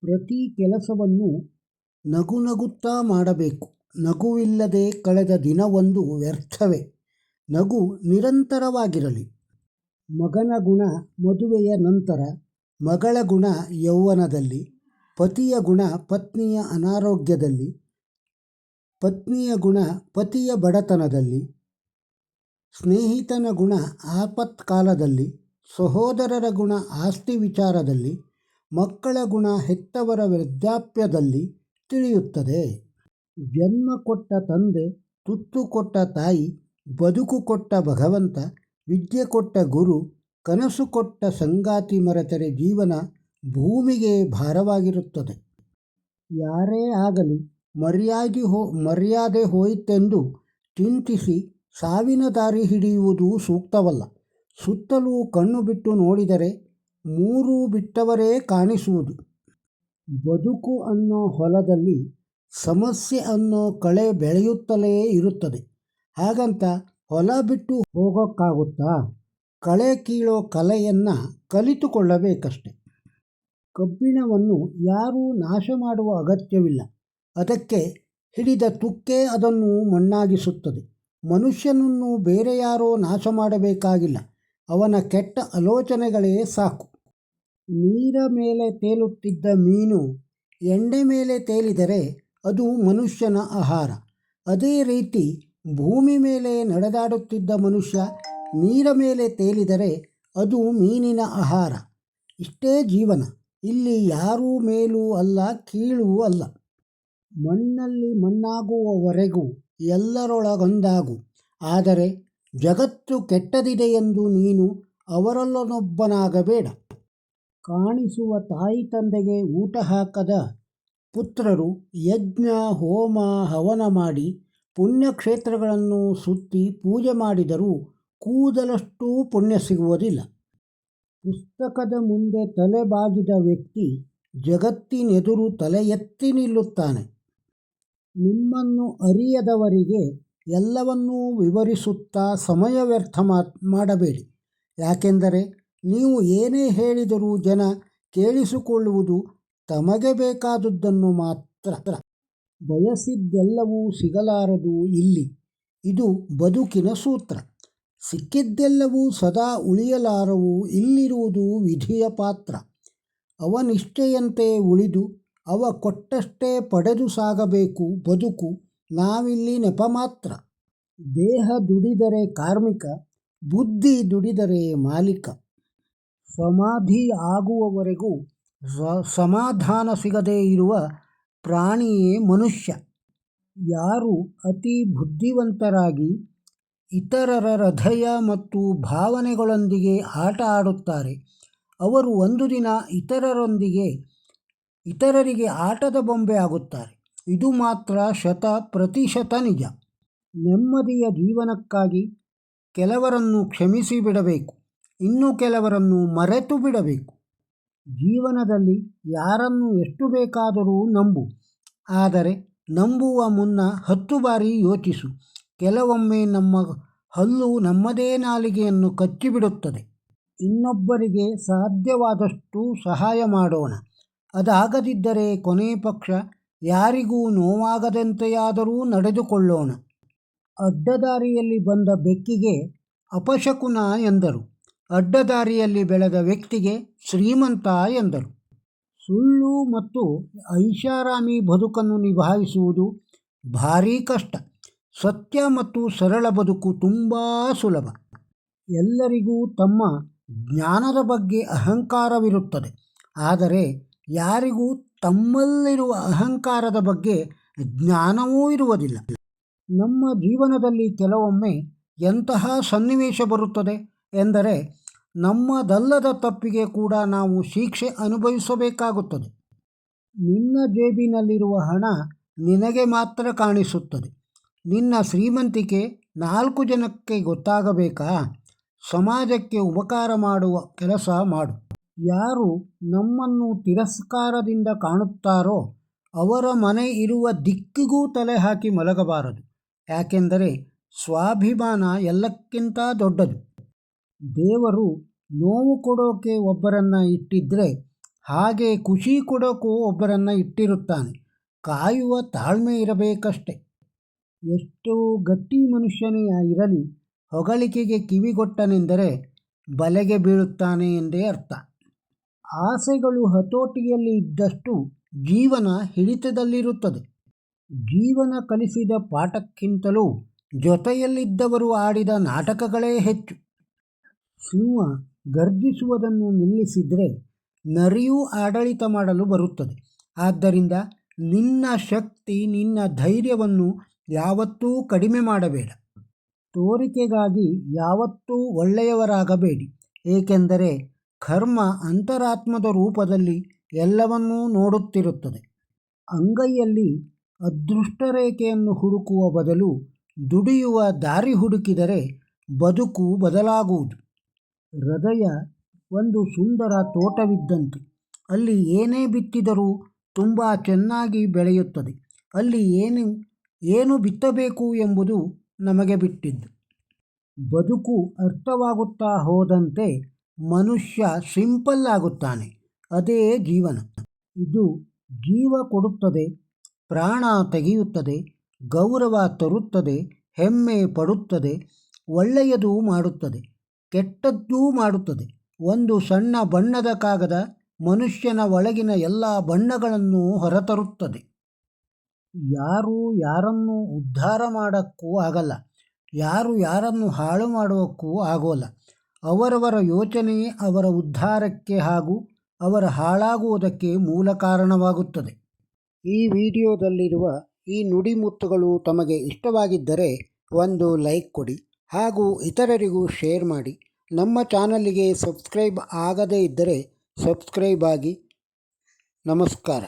ಪ್ರತಿ ಕೆಲಸವನ್ನು ನಗು ನಗುತ್ತಾ ಮಾಡಬೇಕು. ನಗುವಿಲ್ಲದೆ ಕಳೆದ ದಿನವೊಂದು ವ್ಯರ್ಥವೇ. ನಗು ನಿರಂತರವಾಗಿರಲಿ. ಮಗನ ಗುಣ ಮದುವೆಯ ನಂತರ ಮಗಳ ಗುಣ ಯೌವನದಲ್ಲಿ, ಪತಿಯ ಗುಣ ಪತ್ನಿಯ ಅನಾರೋಗ್ಯದಲ್ಲಿ, ಪತ್ನಿಯ ಗುಣ ಪತಿಯ ಬಡತನದಲ್ಲಿ, ಸ್ನೇಹಿತನ ಗುಣ ಆಪತ್ಕಾಲದಲ್ಲಿ, ಸಹೋದರರ ಗುಣ ಆಸ್ತಿ ವಿಚಾರದಲ್ಲಿ ಮಕ್ಕಳ ಗುಣ ಹೆತ್ತವರ ವೃದ್ಧಾಪ್ಯದಲ್ಲಿ ತಿಳಿಯುತ್ತದೆ. ಜನ್ಮ ಕೊಟ್ಟ ತಂದೆ, ತುತ್ತು ಕೊಟ್ಟ ತಾಯಿ, ಬದುಕು ಕೊಟ್ಟ ಭಗವಂತ, ವಿದ್ಯೆ ಕೊಟ್ಟ ಗುರು, ಕನಸು ಕೊಟ್ಟ ಸಂಗಾತಿ ಮರೆತರೆ ಜೀವನ ಭೂಮಿಗೆ ಭಾರವಾಗಿರುತ್ತದೆ. ಯಾರೇ ಆಗಲಿ ಮರ್ಯಾದೆ ಹೋ, ಮರ್ಯಾದೆ ಹೋಯಿತೆಂದು ಚಿಂತಿಸಿ ಸಾವಿನ ದಾರಿ ಹಿಡಿಯುವುದು ಸೂಕ್ತವಲ್ಲ. ಸುತ್ತಲೂ ಕಣ್ಣು ಬಿಟ್ಟು ನೋಡಿದರೆ ಮೂರು ಬಿಟ್ಟವರೇ ಕಾಣಿಸುವುದು. ಬದುಕು ಅನ್ನೋ ಹೊಲದಲ್ಲಿ ಸಮಸ್ಯೆ ಅನ್ನೋ ಕಳೆ ಬೆಳೆಯುತ್ತಲೇ ಇರುತ್ತದೆ. ಹಾಗಂತ ಹೊಲ ಬಿಟ್ಟು ಹೋಗೋಕ್ಕಾಗುತ್ತಾ? ಕಳೆ ಕೀಳೋ ಕಲೆಯನ್ನು ಕಲಿತುಕೊಳ್ಳಬೇಕಷ್ಟೆ. ಕಬ್ಬಿಣವನ್ನು ಯಾರೂ ನಾಶ ಮಾಡುವ ಅಗತ್ಯವಿಲ್ಲ. ಅದಕ್ಕೆ ಹಿಡಿದ ತುಕ್ಕೆ ಅದನ್ನು ಮಣ್ಣಾಗಿಸುತ್ತದೆ. ಮನುಷ್ಯನನ್ನು ಬೇರೆ ಯಾರೋ ನಾಶ ಮಾಡಬೇಕಾಗಿಲ್ಲ. ಅವನ ಕೆಟ್ಟ ಆಲೋಚನೆಗಳೇ ಸಾಕು. ನೀರ ಮೇಲೆ ತೇಲುತ್ತಿದ್ದ ಮೀನು ಎಣ್ಣೆ ಮೇಲೆ ತೇಲಿದರೆ ಅದು ಮನುಷ್ಯನ ಆಹಾರ. ಅದೇ ರೀತಿ ಭೂಮಿ ಮೇಲೆ ನಡೆದಾಡುತ್ತಿದ್ದ ಮನುಷ್ಯ ನೀರ ಮೇಲೆ ತೇಲಿದರೆ ಅದು ಮೀನಿನ ಆಹಾರ. ಇಷ್ಟೇ ಜೀವನ. ಇಲ್ಲಿ ಯಾರೂ ಮೇಲೂ ಅಲ್ಲ, ಕೀಳೂ ಅಲ್ಲ. ಮಣ್ಣಲ್ಲಿ ಮಣ್ಣಾಗುವವರೆಗೂ ಎಲ್ಲರೊಳಗೊಂದಾಗು ಆದರೆ ಜಗತ್ತು ಕೆಟ್ಟದಿದೆ ಎಂದು ನೀನು ಅವರಲ್ಲೊಬ್ಬನಾಗಬೇಡ. ಕಾಣಿಸುವ ತಾಯಿ ತಂದೆಗೆ ಊಟ ಹಾಕದ ಪುತ್ರರು ಯಜ್ಞ, ಹೋಮ, ಹವನ ಮಾಡಿ ಪುಣ್ಯಕ್ಷೇತ್ರಗಳನ್ನು ಸುತ್ತಿ ಪೂಜೆ ಮಾಡಿದರೂ ಕೂದಲಷ್ಟೂ ಪುಣ್ಯ ಸಿಗುವುದಿಲ್ಲ. ಪುಸ್ತಕದ ಮುಂದೆ ತಲೆ ಬಾಗಿದ ವ್ಯಕ್ತಿ ಜಗತ್ತಿನೆದುರು ತಲೆ ಎತ್ತಿ ನಿಲ್ಲುತ್ತಾನೆ. ನಿಮ್ಮನ್ನು ಅರಿಯದವರಿಗೆ ಎಲ್ಲವನ್ನೂ ವಿವರಿಸುತ್ತಾ ಸಮಯ ವ್ಯರ್ಥ ಮಾಡಬೇಡಿ. ಯಾಕೆಂದರೆ ನೀವು ಏನೇ ಹೇಳಿದರೂ ಜನ ಕೇಳಿಸಿಕೊಳ್ಳುವುದು ತಮಗೆ ಬೇಕಾದುದನ್ನು ಮಾತ್ರ. ಬಯಸಿದ್ದೆಲ್ಲವೂ ಸಿಗಲಾರದು ಇಲ್ಲಿ. ಇದು ಬದುಕಿನ ಸೂತ್ರ. ಸಿಕ್ಕಿದ್ದೆಲ್ಲವೂ ಸದಾ ಉಳಿಯಲಾರವು ಇಲ್ಲಿರುವುದು ವಿಧಿಯ ಪಾತ್ರ. ಅವನಿಷ್ಠೆಯಂತೆ ಉಳಿದು ಅವ ಕೊಟ್ಟಷ್ಟೇ ಪಡೆದು ಸಾಗಬೇಕು ಬದುಕು ನಾವಿಲ್ಲಿ ನೆಪ ಮಾತ್ರ. ದೇಹ ದುಡಿದರೆ ಕಾರ್ಮಿಕ, ಬುದ್ಧಿ ದುಡಿದರೆ ಮಾಲೀಕ. ಸಮಾಧಿ ಆಗುವವರೆಗೂ ಸಮಾಧಾನ ಸಿಗದೇ ಇರುವ ಪ್ರಾಣಿಯೇ ಮನುಷ್ಯ. ಯಾರು ಅತಿ ಬುದ್ಧಿವಂತರಾಗಿ ಇತರರ ಹೃದಯ ಮತ್ತು ಭಾವನೆಗಳೊಂದಿಗೆ ಆಟ ಆಡುತ್ತಾರೆ, ಅವರು ಒಂದು ದಿನ ಇತರರೊಂದಿಗೆ, ಇತರರಿಗೆ ಆಟದ ಬೊಂಬೆ ಆಗುತ್ತಾರೆ. ಇದು ಮಾತ್ರ ಶತ ಪ್ರತಿಶತ ನಿಜ. ನೆಮ್ಮದಿಯ ಜೀವನಕ್ಕಾಗಿ ಕೆಲವರನ್ನು ಕ್ಷಮಿಸಿ ಬಿಡಬೇಕು. ಇನ್ನು ಕೆಲವರನ್ನು ಮರೆತು ಬಿಡಬೇಕು. ಜೀವನದಲ್ಲಿ ಯಾರನ್ನು ಎಷ್ಟು ಬೇಕಾದರೂ ನಂಬು. ಆದರೆ ನಂಬುವ ಮುನ್ನ ಹತ್ತು ಬಾರಿ ಯೋಚಿಸು. ಕೆಲವೊಮ್ಮೆ ನಮ್ಮ ಹಲ್ಲು ನಮ್ಮದೇ ನಾಲಿಗೆಯನ್ನು ಕಚ್ಚಿಬಿಡುತ್ತದೆ. ಇನ್ನೊಬ್ಬರಿಗೆ ಸಾಧ್ಯವಾದಷ್ಟು ಸಹಾಯ ಮಾಡೋಣ. ಅದಾಗದಿದ್ದರೆ ಕೊನೆ ಪಕ್ಷ ಯಾರಿಗೂ ನೋವಾಗದಂತೆಯಾದರೂ ನಡೆದುಕೊಳ್ಳೋಣ. ಅಡ್ಡದಾರಿಯಲ್ಲಿ ಬಂದ ಬೆಕ್ಕಿಗೆ ಅಪಶಕುನ ಎಂದರು. ಅಡ್ಡದಾರಿಯಲ್ಲಿ ಬೆಳೆದ ವ್ಯಕ್ತಿಗೆ ಶ್ರೀಮಂತ ಎಂದರು. ಸುಳ್ಳು ಮತ್ತು ಐಷಾರಾಮಿ ಬದುಕನ್ನು ನಿಭಾಯಿಸುವುದು ಭಾರೀ ಕಷ್ಟ. ಸತ್ಯ ಮತ್ತು ಸರಳ ಬದುಕು ತುಂಬ ಸುಲಭ. ಎಲ್ಲರಿಗೂ ತಮ್ಮ ಜ್ಞಾನದ ಬಗ್ಗೆ ಅಹಂಕಾರವಿರುತ್ತದೆ. ಆದರೆ ಯಾರಿಗೂ ತಮ್ಮಲ್ಲಿರುವ ಅಹಂಕಾರದ ಬಗ್ಗೆ ಜ್ಞಾನವೂ ಇರುವುದಿಲ್ಲ. ನಮ್ಮ ಜೀವನದಲ್ಲಿ ಕೆಲವೊಮ್ಮೆ ಎಂತಹ ಸನ್ನಿವೇಶ ಬರುತ್ತದೆ? ಎಂದರೆ ನಮ್ಮದಲ್ಲದ ತಪ್ಪಿಗೆ ಕೂಡ ನಾವು ಶಿಕ್ಷೆ ಅನುಭವಿಸಬೇಕಾಗುತ್ತದೆ. ನಿನ್ನ ಜೇಬಿನಲ್ಲಿರುವ ಹಣ ನಿನಗೆ ಮಾತ್ರ ಕಾಣಿಸುತ್ತದೆ. ನಿನ್ನ ಶ್ರೀಮಂತಿಕೆ ನಾಲ್ಕು ಜನಕ್ಕೆ ಗೊತ್ತಾಗಬೇಕಾ? ಸಮಾಜಕ್ಕೆ ಉಪಕಾರ ಮಾಡುವ ಕೆಲಸ ಮಾಡು. ಯಾರು ನಮ್ಮನ್ನು ತಿರಸ್ಕಾರದಿಂದ ಕಾಣುತ್ತಾರೋ ಅವರ ಮನೆ ಇರುವ ದಿಕ್ಕಿಗೂ ತಲೆ ಹಾಕಿ ಮಲಗಬಾರದು. ಯಾಕೆಂದರೆ ಸ್ವಾಭಿಮಾನ ಎಲ್ಲಕ್ಕಿಂತ ದೊಡ್ಡದು. ದೇವರು ನೋವು ಕೊಡೋಕೆ ಒಬ್ಬರನ್ನು ಇಟ್ಟಿದ್ದರೆ ಹಾಗೆ ಖುಷಿ ಕೊಡೋಕ್ಕೂ ಒಬ್ಬರನ್ನು ಇಟ್ಟಿರುತ್ತಾನೆ. ಕಾಯುವ ತಾಳ್ಮೆ ಇರಬೇಕಷ್ಟೆ. ಎಷ್ಟು ಗಟ್ಟಿ ಮನುಷ್ಯನೇ ಇರಲಿ ಹೊಗಳಿಕೆಗೆ ಕಿವಿಗೊಟ್ಟನೆಂದರೆ ಬಲೆಗೆ ಬೀಳುತ್ತಾನೆ ಎಂದೇ ಅರ್ಥ. ಆಸೆಗಳು ಹತೋಟಿಯಲ್ಲಿ ಇದ್ದಷ್ಟು ಜೀವನ ಹಿಡಿತದಲ್ಲಿರುತ್ತದೆ. ಜೀವನ ಕಲಿಸಿದ ಪಾಠಕ್ಕಿಂತಲೂ ಜೊತೆಯಲ್ಲಿದ್ದವರು ಆಡಿದ ನಾಟಕಗಳೇ ಹೆಚ್ಚು. ಸಿಂಹ ಗರ್ಜಿಸುವುದನ್ನು ನಿಲ್ಲಿಸಿದರೆ ನರಿಯೂ ಆಡಳಿತ ಮಾಡಲು ಬರುತ್ತದೆ. ಆದ್ದರಿಂದ ನಿನ್ನ ಶಕ್ತಿ, ನಿನ್ನ ಧೈರ್ಯವನ್ನು ಯಾವತ್ತೂ ಕಡಿಮೆ ಮಾಡಬೇಡ. ತೋರಿಕೆಗಾಗಿ ಯಾವತ್ತೂ ಒಳ್ಳೆಯವರಾಗಬೇಡಿ. ಏಕೆಂದರೆ ಕರ್ಮ ಅಂತರಾತ್ಮದ ರೂಪದಲ್ಲಿ ಎಲ್ಲವನ್ನೂ ನೋಡುತ್ತಿರುತ್ತದೆ. ಅಂಗೈಯಲ್ಲಿ ಅದೃಷ್ಟ ರೇಖೆಯನ್ನು ಹುಡುಕುವ ಬದಲು ದುಡಿಯುವ ದಾರಿ ಹುಡುಕಿದರೆ ಬದುಕು ಬದಲಾಗುವುದು. ಹೃದಯ ಒಂದು ಸುಂದರ ತೋಟವಿದ್ದಂತೆ. ಅಲ್ಲಿ ಏನೇ ಬಿತ್ತಿದರೂ ತುಂಬ ಚೆನ್ನಾಗಿ ಬೆಳೆಯುತ್ತದೆ. ಅಲ್ಲಿ ಏನು ಏನು ಬಿತ್ತಬೇಕು ಎಂಬುದು ನಮಗೆ ಬಿಟ್ಟಿದ್ದು. ಬದುಕು ಅರ್ಥವಾಗುತ್ತಾ ಹೋದಂತೆ ಮನುಷ್ಯ ಸಿಂಪಲ್ ಆಗುತ್ತಾನೆ. ಅದೇ ಜೀವನ. ಇದು ಜೀವ ಕೊಡುತ್ತದೆ, ಪ್ರಾಣ ತೆಗೆಯುತ್ತದೆ, ಗೌರವ ತರುತ್ತದೆ, ಹೆಮ್ಮೆ ಪಡುತ್ತದೆ, ಒಳ್ಳೆಯದು ಮಾಡುತ್ತದೆ. ಕೆಟ್ಟದ್ದೂ ಮಾಡುತ್ತದೆ. ಒಂದು ಸಣ್ಣ ಬಣ್ಣದ ಕಾಗದ ಮನುಷ್ಯನ ಒಳಗಿನ ಎಲ್ಲ ಬಣ್ಣಗಳನ್ನು ಹೊರತರುತ್ತದೆ. ಯಾರು ಯಾರನ್ನು ಉದ್ಧಾರ ಮಾಡೋಕ್ಕೂ ಆಗಲ್ಲ. ಯಾರು ಯಾರನ್ನು ಹಾಳು ಮಾಡೋಕ್ಕೂ ಆಗೋಲ್ಲ. ಅವರವರ ಯೋಚನೆ ಅವರ ಉದ್ಧಾರಕ್ಕೆ ಹಾಗೂ ಅವರ ಹಾಳಾಗುವುದಕ್ಕೆ ಮೂಲ ಕಾರಣವಾಗುತ್ತದೆ. ಈ ವಿಡಿಯೋದಲ್ಲಿರುವ ಈ ನುಡಿಮುತ್ತುಗಳು ತಮಗೆ ಇಷ್ಟವಾಗಿದ್ದರೆ ಒಂದು ಲೈಕ್ ಕೊಡಿ. ಹಾಗೂ ಇತರರಿಗೂ ಶೇರ್ ಮಾಡಿ. ನಮ್ಮ ಚಾನಲ್ಲಿಗೆ ಸಬ್ಸ್ಕ್ರೈಬ್ ಆಗದೇ ಇದ್ದರೆ ಸಬ್ಸ್ಕ್ರೈಬ್ ಆಗಿ. ನಮಸ್ಕಾರ.